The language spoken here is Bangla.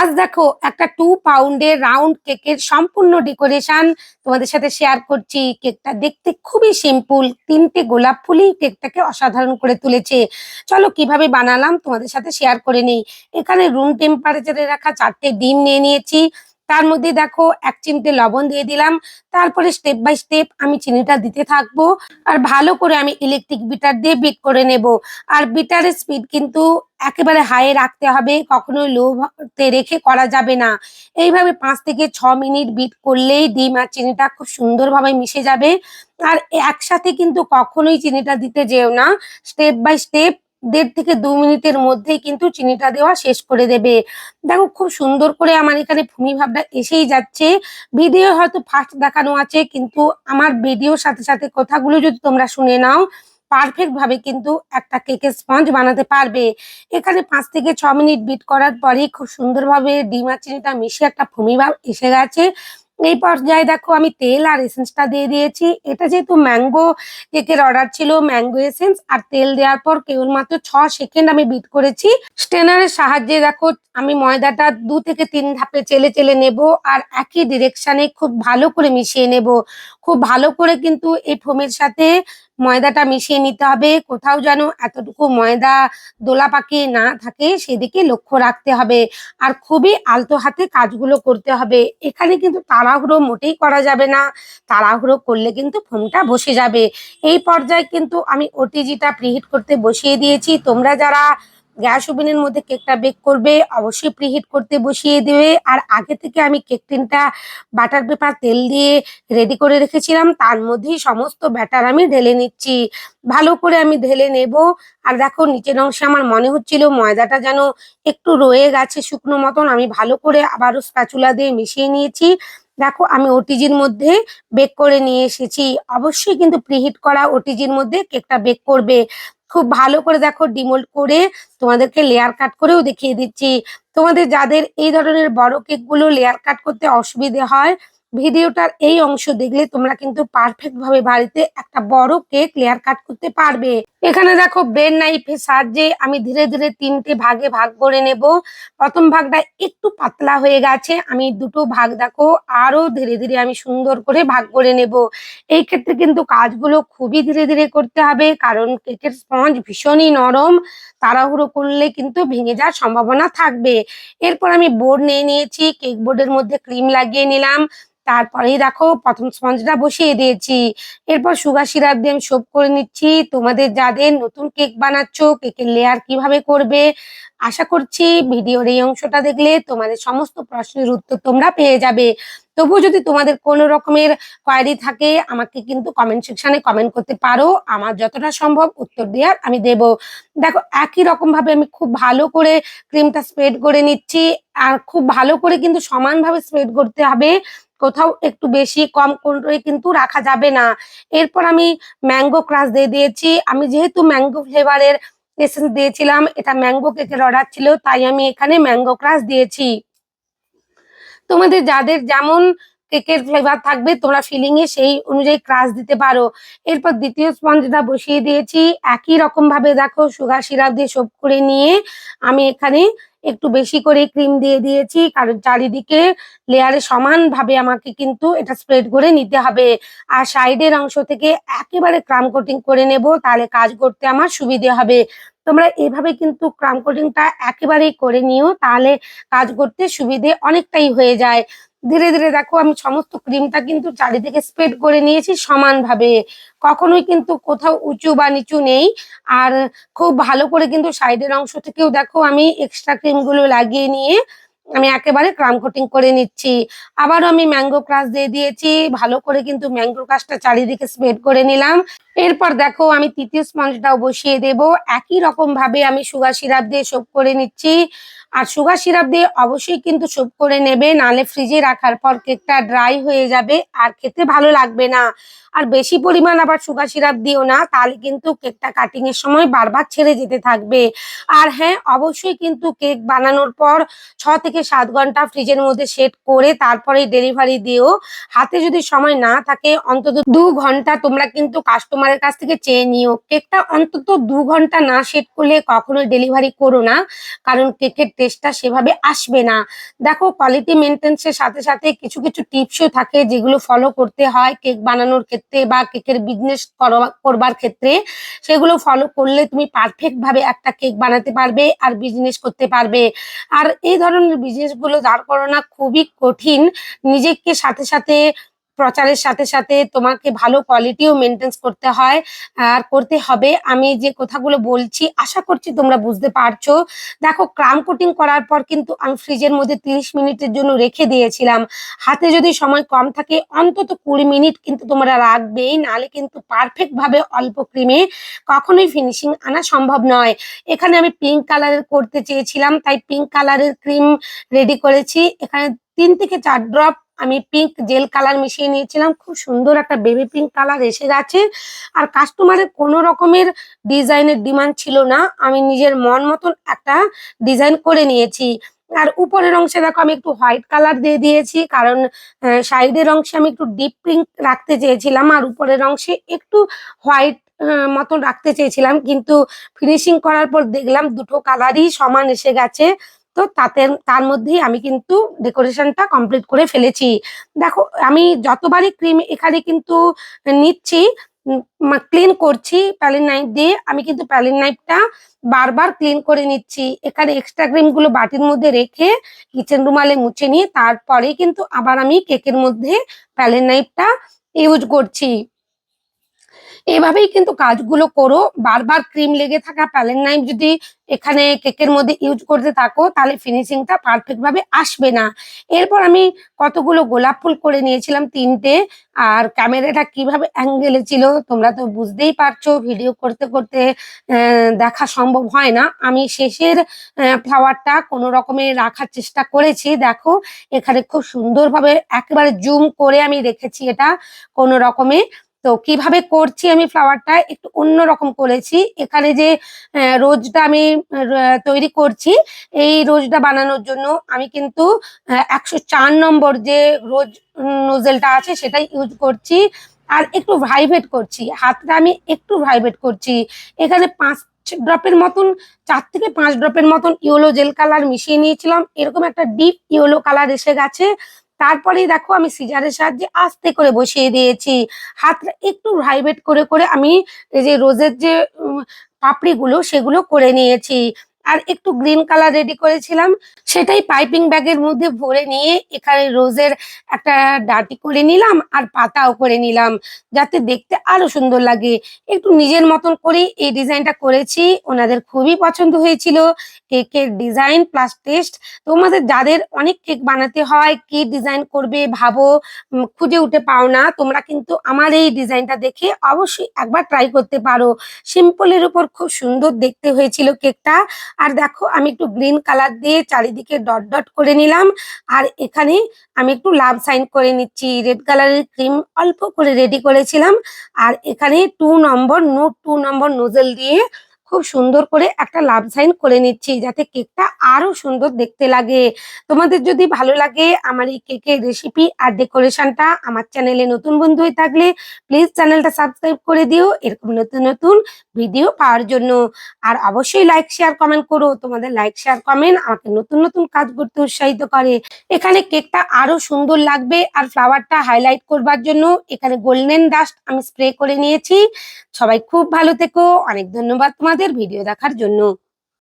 আজ দেখো একটা টু পাউন্ডের রাউন্ড কেকের সম্পূর্ণ ডেকোরেশন তোমাদের সাথে শেয়ার করছি। কেকটা দেখতে খুবই সিম্পল তিনটে গোলাপ ফুলই কেকটাকে অসাধারণ করে তুলেছে। চলো কীভাবে বানালাম তোমাদের সাথে শেয়ার করে নেই। এখানে রুম টেম্পারেচারে রাখা চারটে ডিম নিয়ে নিয়েছি। তার মধ্যে দেখো এক চিমটে লবণ দিয়ে দিলাম। তারপরে স্টেপ বাই স্টেপ আমি চিনিটা দিতে থাকব। আর ভালো করে আমি ইলেকট্রিক বিটার দিয়ে বিট করে নেব। আর বিটারের স্পিড কিন্তু একেবারে হাই রাখতে হবে। কখনোই লো তে রেখে করা যাবে না। এইভাবে পাঁচ থেকে ছ মিনিট বিট করলেই ডিম আর চিনিটা খুব সুন্দরভাবে মিশে যাবে। আর একসাথে কিন্তু কখনোই চিনিটা দিতে যেও না। স্টেপ বাই স্টেপ দেড় থেকে দু মিনিটের মধ্যেই কিন্তু চিনিটা দেওয়া শেষ করে দেবে। দেখো, খুব সুন্দর করে আমার এখানে ভূমি ভাবটা এসেই যাচ্ছে। ভিডিও হয়তো ফার্স্ট দেখানো আছে, কিন্তু আমার ভিডিওর সাথে সাথে কথাগুলো যদি তোমরা শুনে নাও পারফেক্ট ভাবে কিন্তু একটা কেকের স্পঞ্জ বানাতে পারবে। এখানে পাঁচ থেকে ছ মিনিট বিট করার পরে খুব সুন্দরভাবে ডিম চিনিটা মিশে একটা ভূমি ভাব এসে গেছে। এই পর্যায়ে দেখো আমি তেল আর এসেন্সটা দিয়ে দিয়েছি। এটা যেহেতু ম্যাঙ্গো কেকের অর্ডার ছিল ম্যাঙ্গো এসেন্স আর তেল দেওয়ার পর কেবলমাত্র ছ সেকেন্ড আমি বিট করেছি। স্টেনারের সাহায্যে দেখো আমি ময়দাটা দু থেকে তিন ধাপে চেলে চেলে নেব আর একই ডিরেকশনে খুব ভালো করে মিশিয়ে নেব। খুব ভালো করে কিন্তু এই ফোমের সাথে ময়দাটা মিশিয়ে নিতে হবে। কোথাও যেন এতটুকু ময়দা দোলা পাকিয়ে না থাকে, সেদিকে লক্ষ্য রাখতে হবে। আর খুবই আলতো হাতে কাজগুলো করতে হবে। এখানে কিন্তু তাড়াহুড়ো মোটেই করা যাবে না। তাড়াহুড়ো করলে কিন্তু ফোনটা বসে যাবে। এই পর্যায়ে কিন্তু আমি ওটিজিটা প্রিহিট করতে বসিয়ে দিয়েছি। তোমরা যারা গ্যাস ওভেনের মধ্যে কেকটা বেক করবে, অবশ্যই প্রিহিট করতে বসিয়ে দেবে। আর আগে থেকে আমি কেক টিনটা বাটার পেপার তেল দিয়ে রেডি করে রেখেছিলাম। তার মধ্যেই সমস্ত ব্যাটার আমি ঢেলে নিচ্ছি। ভালো করে আমি ঢেলে নেব। আর দেখো, নিচের অংশে আমার মনে হচ্ছিল ময়দাটা যেন একটু রয়ে গেছে শুকনো মতন। আমি ভালো করে আবারও স্প্যাচুলা দিয়ে মিশিয়ে নিয়েছি। দেখো, আমি ওটিজির মধ্যে বেক করে নিয়ে এসেছি। অবশ্যই কিন্তু প্রিহিট করা ওটিজির মধ্যে কেকটা বেক করবে। খুব ভালো করে দেখো ডিমোল্ড করে তোমাদেরকে লেয়ার কাট করেও দেখিয়ে দিচ্ছি। তোমাদের যাদের এই ধরনের বড় কেকগুলো লেয়ার কাট করতে অসুবিধে হয়, ভিডিওটার এই অংশ দেখলে তোমরা কিন্তু পারফেক্ট ভাবে বাড়িতে একটা বড় কেক লেয়ার কাট করতে পারবে। এখানে দেখো ব্রেড নাইফের সাহায্যে আমি ধীরে ধীরে তিনটে ভাগে ভাগ করে নেব। প্রথম ভাগটা একটু পাতলা হয়ে গেছে, আমি দুটো ভাগ দেখো আরও ধীরে ধীরে আমি সুন্দর করে ভাগ করে নেব। এই ক্ষেত্রে কিন্তু কাজগুলো খুবই ধীরে ধীরে করতে হবে, কারণ কেকের স্পঞ্জ ভীষণই নরম, তাড়াহুড়ো করলে কিন্তু ভেঙে যাওয়ার সম্ভাবনা থাকবে। এরপর আমি বোর্ড নিয়ে নিয়েছি কেক বোর্ডের মধ্যে ক্রিম লাগিয়ে নিলাম, তারপরেই দেখো প্রথম স্পঞ্জটা বসিয়ে দিয়েছি। এরপর সুগার সিরাপ দিয়ে আমি সোপ করে নিচ্ছি, তোমাদের যাদের নতুন কেক বানাচ্ছ, কেকের লেয়ার কীভাবে করবে? আশা করছি ভিডিওর এই অংশটা দেখলে তোমাদের সমস্ত প্রশ্নের উত্তর তোমরা পেয়ে যাবে। তবুও যদি তোমাদের কোনো রকমের কোয়ারি থাকে, আমাকে কিন্তু কমেন্ট সেকশনে কমেন্ট করতে পারো। আমার যতটা সম্ভব উত্তর দেওয়ার আমি দেব। দেখো, একই রকম ভাবে আমি খুব ভালো করে ক্রিমটা স্প্রেড করে নিচ্ছি। আর খুব ভালো করে কিন্তু সমানভাবে স্প্রেড করতে হবে। কোথাও একটু বেশি কম করে কিন্তু রাখা যাবে না। এরপর আমি ম্যাঙ্গো ক্রাশ দিয়ে দিয়েছি। আমি যেহেতু ম্যাঙ্গো ফ্লেভারের এসেন্স দিয়েছিলাম, এটা ম্যাঙ্গো কেকের অর্ডার ছিল, তাই আমি এখানে ম্যাঙ্গো ক্রাশ দিয়েছি। তোমাদের যাদের যেমন কেকের ফ্লেভার থাকবে, তোমরা ফিলিং এ সেই অনুযায়ী ক্রাশ দিতে পারো। এরপর দ্বিতীয় স্পঞ্জটা বসিয়ে দিয়েছি। একই রকম ভাবে দেখো, সুগার সিরাপ দিয়ে সোপ করে নিয়ে আমি এখানে একটু বেশি করে ক্রিম দিয়ে দিয়েছি। কারণ চারিদিকে লেয়ারে সমানভাবে আমাকে কিন্তু এটা স্প্রেড করে নিতে হবে। আর সাইডের অংশ থেকে একেবারে ক্রাম কোটিং করে নেব, তাহলে কাজ করতে আমার সুবিধে হবে। তোমরা এভাবে কিন্তু ক্রাম কোটিংটা একেবারেই করে নিও, তাহলে কাজ করতে সুবিধে অনেকটাই হয়ে যায়। ধীরে ধীরে দেখো আমি সমস্ত ক্রিমটা কিন্তু চারিদিকে স্প্রেড করে নিয়েছি সমানভাবে। কখনোই কিন্তু কোথাও উঁচু বা নিচু নেই। আর খুব ভালো করে কিন্তু সাইডের অংশ থেকেও দেখো আমি এক্সট্রা ক্রিমগুলো লাগিয়ে নিয়ে আমি একেবারে ক্রাম কোটিং করে নিচ্ছি। আবারও আমি ম্যাঙ্গো ক্রাশ দিয়ে দিয়েছি। ভালো করে কিন্তু ম্যাঙ্গো ক্রাশটা চারিদিকে স্প্রেড করে নিলাম। এরপর দেখো আমি তৃতীয় স্পঞ্জটাও বসিয়ে দেব। একই রকম ভাবে আমি সুগার সিরাপ দিয়ে সোপ করে নিচ্ছি। আর সুগার সিরাপ দিয়ে অবশ্যই কিন্তু সোপ করে নেবে, নালে ফ্রিজে রাখার পর কেকটা ড্রাই হয়ে যাবে আর খেতে ভালো লাগবে না। আর বেশি পরিমাণ আবার সুগার সিরাপ দিও না, তাহলে কিন্তু কেকটা কাটিং এর সময় বারবার ছেড়ে যেতে থাকবে। আর হ্যাঁ অবশ্যই কিন্তু কেক বানানোর পর ছ থেকে সাত ঘণ্টা ফ্রিজের মধ্যে সেট করে তারপরে ডেলিভারি দিও। হাতে যদি সময় না থাকে, অন্তত দু ঘণ্টা তোমরা কিন্তু কাস্টমার কাস্টমারের কাছ থেকে চেয়ে নিও। কেকটা অন্তত দু ঘণ্টা না সেট করলে কখনোই ডেলিভারি করো না, কারণ কেকের টেস্টটা সেভাবে আসবে না। দেখো কোয়ালিটি মেনটেন্সের সাথে সাথে কিছু কিছু টিপসও থাকে যেগুলো ফলো করতে হয় কেক বানানোর ক্ষেত্রে বা কেকের বিজনেস করবার ক্ষেত্রে। সেগুলো ফলো করলে তুমি পারফেক্ট ভাবে একটা কেক বানাতে পারবে আর বিজনেস করতে পারবে। আর এই ধরনের বিজনেসগুলো দাঁড় করানো খুবই কঠিন। নিজেকে সাথে সাথে প্রচারের সাথে সাথে তোমাকে ভালো কোয়ালিটিও মেনটেন্স করতে হয়, আর করতে হবে। আমি যে কথাগুলো বলছি, আশা করছি তোমরা বুঝতে পারছ। দেখো ক্রাম কোটিং করার পর কিন্তু আমি ফ্রিজের মধ্যে তিরিশ মিনিটের জন্য রেখে দিয়েছিলাম। হাতে যদি সময় কম থাকে, অন্তত কুড়ি মিনিট কিন্তু তোমরা রাখবেই, নাহলে কিন্তু পারফেক্ট ভাবে অল্প ক্রিমে কখনোই ফিনিশিং আনা সম্ভব নয়। এখানে আমি পিঙ্ক কালারের করতে চেয়েছিলাম, তাই পিঙ্ক কালারের ক্রিম রেডি করেছি। এখানে তিন থেকে চার ড্রপ আমি পিঙ্ক জেল কালার মিশিয়ে নিয়েছিলাম। খুব সুন্দর একটা বেবি পিঙ্ক কালার এসে গেছে। আর কাস্টমারের কোনো রকমের ডিজাইনের ডিমান্ড ছিল না। আমি নিজের মন মতন একটা ডিজাইন করে নিয়েছি। আর উপরের অংশে দেখো আমি একটু হোয়াইট কালার দিয়ে দিয়েছি। কারণ সাইডের অংশে আমি একটু ডিপ পিঙ্ক রাখতে চেয়েছিলাম। আর উপরের অংশে একটু হোয়াইট মতন রাখতে চেয়েছিলাম। কিন্তু ফিনিশিং করার পর দেখলাম দুটো কালারই সমান এসে গেছে। তো তাতে তার মধ্যেই আমি কিন্তু ডেকোরেশনটা কমপ্লিট করে ফেলেছি। দেখো, আমি যতবারই ক্রিম এখানে কিন্তু নিচ্ছি ক্লিন করছি প্যালিন নাইফ দিয়ে, আমি কিন্তু প্যালিন নাইফটা বারবার ক্লিন করে নিচ্ছি। এখানে এক্সট্রা ক্রিমগুলো বাটির মধ্যে রেখে কিচেন রুমালে মুছে নিয়ে তারপরে কিন্তু আবার আমি কেকের মধ্যে প্যালিন নাইফটা ইউজ করছি। এভাবেই কিন্তু কাজগুলো করো। বারবার ক্রিম লেগে থাকা প্যালেন নাইফ যদি এখানে কেকের মধ্যে ইউজ করতে থাকো, তাহলে ফিনিশিংটা পারফেক্ট ভাবে আসবে না। এরপর আমি কতগুলো গোলাপ ফুল করে নিয়েছিলাম তিনটে। আর ক্যামেরাটা কীভাবে অ্যাঙ্গেলে ছিল তোমরা তো বুঝতেই পারছ ভিডিও করতে করতে দেখা সম্ভব হয় না। আমি শেষের ফ্লাওয়ারটা কোনো রকমে রাখার চেষ্টা করেছি। দেখো, এখানে খুব সুন্দরভাবে একেবারে জুম করে আমি রেখেছি এটা কোনো রকমে। তো কীভাবে করছি আমি ফ্লাওয়ারটা একটু অন্যরকম করেছি। এখানে যে রোজটা আমি তৈরি করছি, এই রোজটা বানানোর জন্য আমি কিন্তু একশো চার নম্বর যে রোজ নোজেলটা আছে সেটাই ইউজ করছি আর একটু ভাইব্রেট করছি। হাতটা আমি একটু ভাইব্রেট করছি। এখানে পাঁচ ড্রপের মতন, চার থেকে পাঁচ ড্রপের মতন ইয়েলো জেল কালার মিশিয়ে নিয়েছিলাম। এরকম একটা ডিপ ইয়েলো কালার এসে গেছে। তারপরেই দেখো আমি সিজারের সাহায্যে আস্তে করে বসিয়ে দিয়েছি। হাতটা একটু ভাইব্রেট করে করে আমি এই যে রোজের যে পাপড়িগুলো সেগুলো করে নিয়েছি। আর একটু গ্রিন কালার রেডি করেছিলাম, সেটাই পাইপিং ব্যাগের মধ্যে ভরে নিয়ে এখানে রোজের একটা ডাটি করে নিলাম আর পাতাও করে নিলাম, যাতে দেখতে আরও সুন্দর লাগে। একটু নিজের মতন করে এই ডিজাইনটা করেছি, ওনাদের খুবই পছন্দ হয়েছিল কেকের ডিজাইন প্লাস টেস্ট তোমাদের যাদের অনেক কেক বানাতে হয়, কি ডিজাইন করবে ভাবো খুঁজে উঠে পাও না, তোমরা কিন্তু আমার এই ডিজাইনটা দেখে অবশ্যই একবার ট্রাই করতে পারো। সিম্পলের উপর খুব সুন্দর দেখতে হয়েছিল কেকটা আর দেখো, আমি একটু গ্রিন কালার দিয়ে চারিদিকে ডট ডট করে নিলাম। আর এখানে আমি একটু লাভ সাইন করে নিচ্ছি। রেড কালারের ক্রিম অল্প করে রেডি করেছিলাম। আর এখানে two number note two number nozzle দিয়ে খুব সুন্দর করে একটা লাভ সাইন করে নিচ্ছি, যাতে কেকটা আরও সুন্দর দেখতে লাগে। তোমাদের যদি ভালো লাগে আমার এই কেকের রেসিপি আর ডেকোরেশনটা আমার চ্যানেলে নতুন বন্ধু হয়ে থাকলে প্লিজ চ্যানেলটা সাবস্ক্রাইব করে দিও, এরকম নতুন নতুন ভিডিও পাওয়ার জন্য। আর অবশ্যই লাইক শেয়ার কমেন্ট করো। তোমাদের লাইক শেয়ার কমেন্ট আমাকে নতুন নতুন কাজ করতে উৎসাহিত করে। এখানে কেকটা আরও সুন্দর লাগবে আর ফ্লাওয়ারটা হাইলাইট করবার জন্য এখানে গোল্ডেন ডাস্ট আমি স্প্রে করে নিয়েছি। সবাই খুব ভালো থেকো। অনেক ধন্যবাদ তোমাদের ভিডিও দেখার জন্য।